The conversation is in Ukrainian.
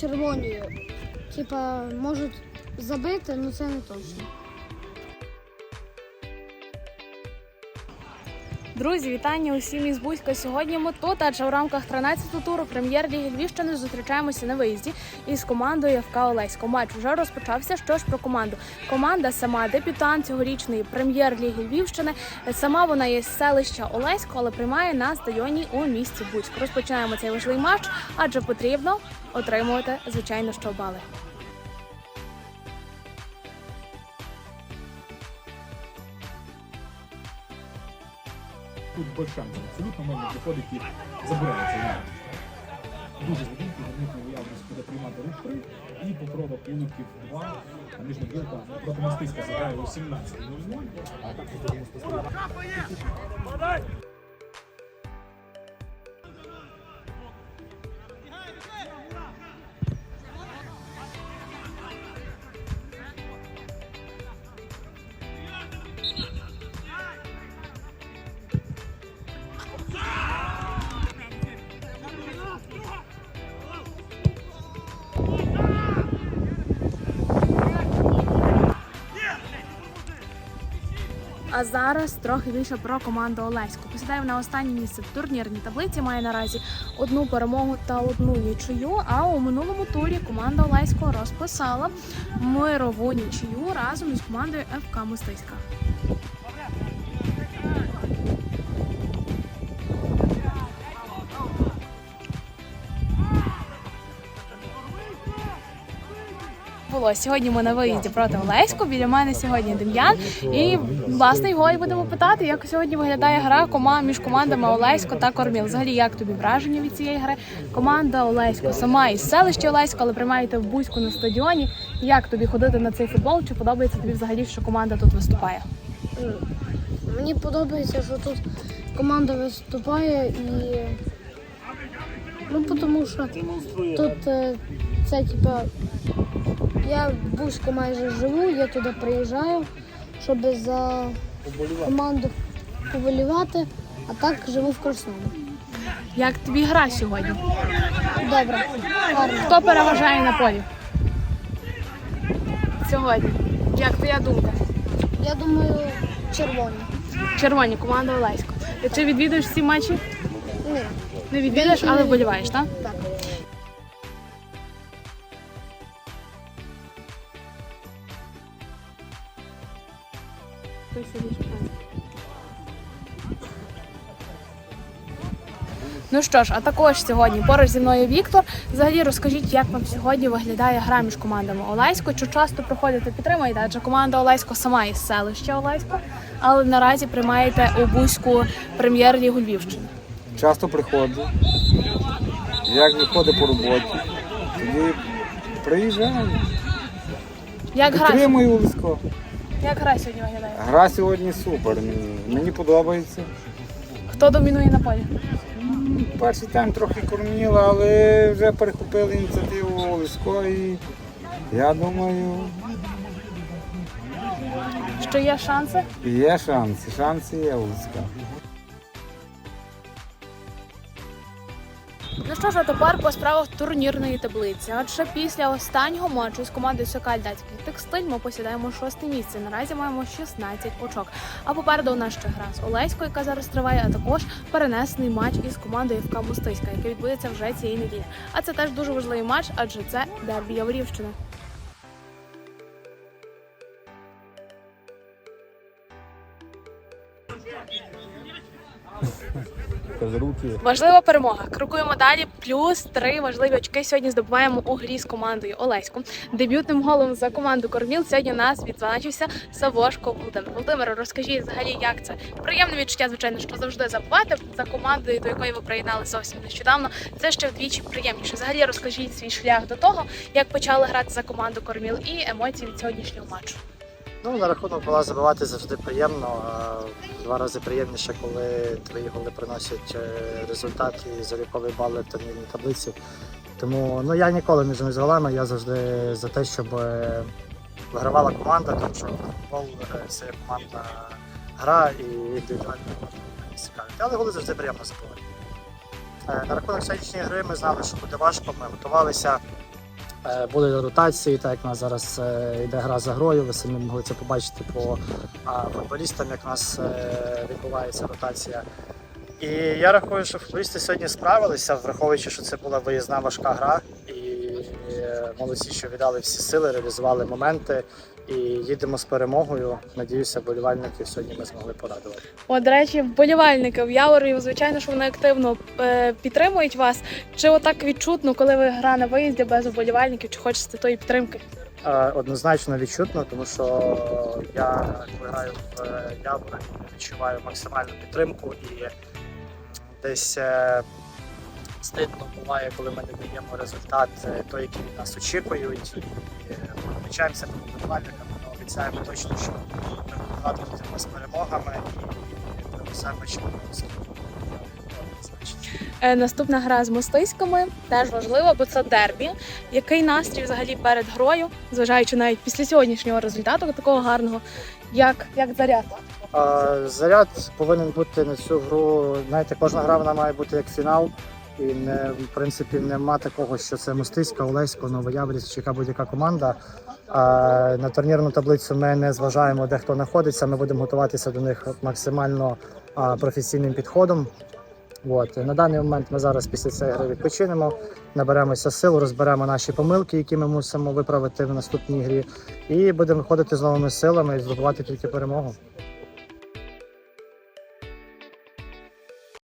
червоною. Типа, можуть забити, але це не точно. Друзі, вітання усім із Бузька. Сьогодні ми тут, адже в рамках 13-го туру прем'єр-ліги Львівщини зустрічаємося на виїзді із командою ФК Олесько. Матч вже розпочався. Що ж про команду? Команда сама дебютант цьогорічної прем'єр-ліги Львівщини. Сама вона є з селища Олесько, але приймає на стадіоні у місті Буцьк. Розпочинаємо цей важливий матч, адже потрібно отримувати звичайно що бали. Тут Большанцев абсолютно момент виходить і забирає цей м'яч. Дуже великий, за них наявність буде приймати рух 3 і Покрова Пилипків 2, а нижня білка проти Мастиська заграє у 17.00, а зараз трохи більше про команду Олеську. Посідає на останнє місце в турнірній таблиці. Має наразі одну перемогу та одну нічию. А у минулому турі команда Олеського розписала мирову нічию разом із командою ФК Мостиська. Було сьогодні. Ми на виїзді проти Олеську. Біля мене сьогодні Дем'ян. І власне його і будемо питати, як сьогодні виглядає гра кома між командами Олесько та Корміл. Взагалі, як тобі враження від цієї гри? Команда Олесько сама із селища Олесько, але приймаєте в Бузьку на стадіоні. Як тобі ходити на цей футбол? Чи подобається тобі взагалі, що команда тут виступає? Мені подобається, що тут команда виступає і. Ну, тому що тут е, це типа. Я в Бузьку майже живу, я туди приїжджаю, щоб за команду поволівати, а так живу в Красному. Як тобі гра сьогодні? Добре, гарно. Хто переважає на полі? Сьогодні. Як твоя думка? Я думаю, червоні. Червоні команда Олесько. Чи відвідуєш всі матчі? Ні, Не відвідуєш, але вболіваєш, так? так. Ну що ж, а також сьогодні поруч зі мною Віктор. Взагалі розкажіть, як вам сьогодні виглядає гра між командами Олесько? Чи часто приходите підтримуєте? Адже команда Олесько сама із селища Олесько, але наразі приймаєте у Бузьку прем'єр-лігу Львівщини. Часто приходжу. Як виходить по роботі, тоді приїжджаю. Як гра, Підтримую Лиско. Як гра сьогодні виглядає? Гра сьогодні супер. Мені, подобається. Хто домінує на полі? Перший тайм трохи корміла, але вже перехопили ініціативу Лисько і я думаю, Що є шанси? є шанси. Шанси є у Лиска. Ну що ж, а тепер по справах турнірної таблиці. Адже після останнього матчу з командою Сокаль Датський текстиль ми посідаємо шосте місце. Наразі маємо 16 очок. А попереду у нас ще гра з Олеською, яка зараз триває, а також перенесений матч із командою ФК Мостиська, який відбудеться вже цієї неділі. А це теж дуже важливий матч, адже це дербі Яворівщини. Важлива перемога. Крокуємо далі. Плюс три важливі очки сьогодні здобуваємо у грі з командою Олеську. Дебютним голом за команду Корміл сьогодні у нас відзначився Савошко Володимир. Володимире, розкажіть взагалі, як це приємне відчуття, звичайно, що завжди забувати за командою, до якої ви приєдналися зовсім нещодавно. Це ще вдвічі приємніше. Взагалі розкажіть свій шлях до того, як почали грати за команду Корміл і емоції від сьогоднішнього матчу. Ну, на рахунок гола забивати завжди приємно. А два рази приємніше, коли твої голи приносять е, результат і залікові бали в турнірній таблиці. Тому ну, я ніколи не з голами, я завжди за те, щоб е, вигравала команда, тому що футбол е, це є командна гра і індивідуально можна цікавити. Але голи завжди приємно забивати. На рахунок сьогоднішньої гри ми знали, що буде важко. Ми готувалися. Е, Були ротації, так як у нас зараз е, йде гра за грою. Ви самі могли це побачити по футболістам, як у нас е, відбувається ротація. І я рахую, що футболісти сьогодні справилися, враховуючи, що це була виїзна важка гра, і молодці, що віддали всі сили, реалізували моменти. І їдемо з перемогою. Надіюся, болівальників сьогодні ми змогли порадувати. От, до речі, вболівальники в Яворі, звичайно, що вони активно е, підтримують вас. Чи отак відчутно, коли ви гра на виїзді без вболівальників, чи хочете тої підтримки? Е, Однозначно відчутно, тому що я коли граю в е, Яворі, відчуваю максимальну підтримку і десь е, стидно буває, коли ми не даємо результат е, той, який від нас очікують. І ми навчаємося перед болівальниками, але обіцяємо точно, що ми будемо з перемогами і принесемо чемпіонський. Е, наступна гра з мостиськами теж важлива, бо це дербі. Який настрій взагалі перед грою, зважаючи навіть після сьогоднішнього результату такого гарного, як, як заряд? А, Заряд повинен бути на цю гру. Знаєте, кожна гра вона має бути як фінал. І не, в принципі нема такого, що це Мостиська, Олесько, Новояврість чи яка будь-яка команда. На турнірну таблицю ми не зважаємо, де хто знаходиться. Ми будемо готуватися до них максимально професійним підходом. От. На даний момент ми зараз після цієї гри відпочинемо, наберемося сил, розберемо наші помилки, які ми мусимо виправити в наступній грі, і будемо виходити з новими силами і здобувати тільки перемогу.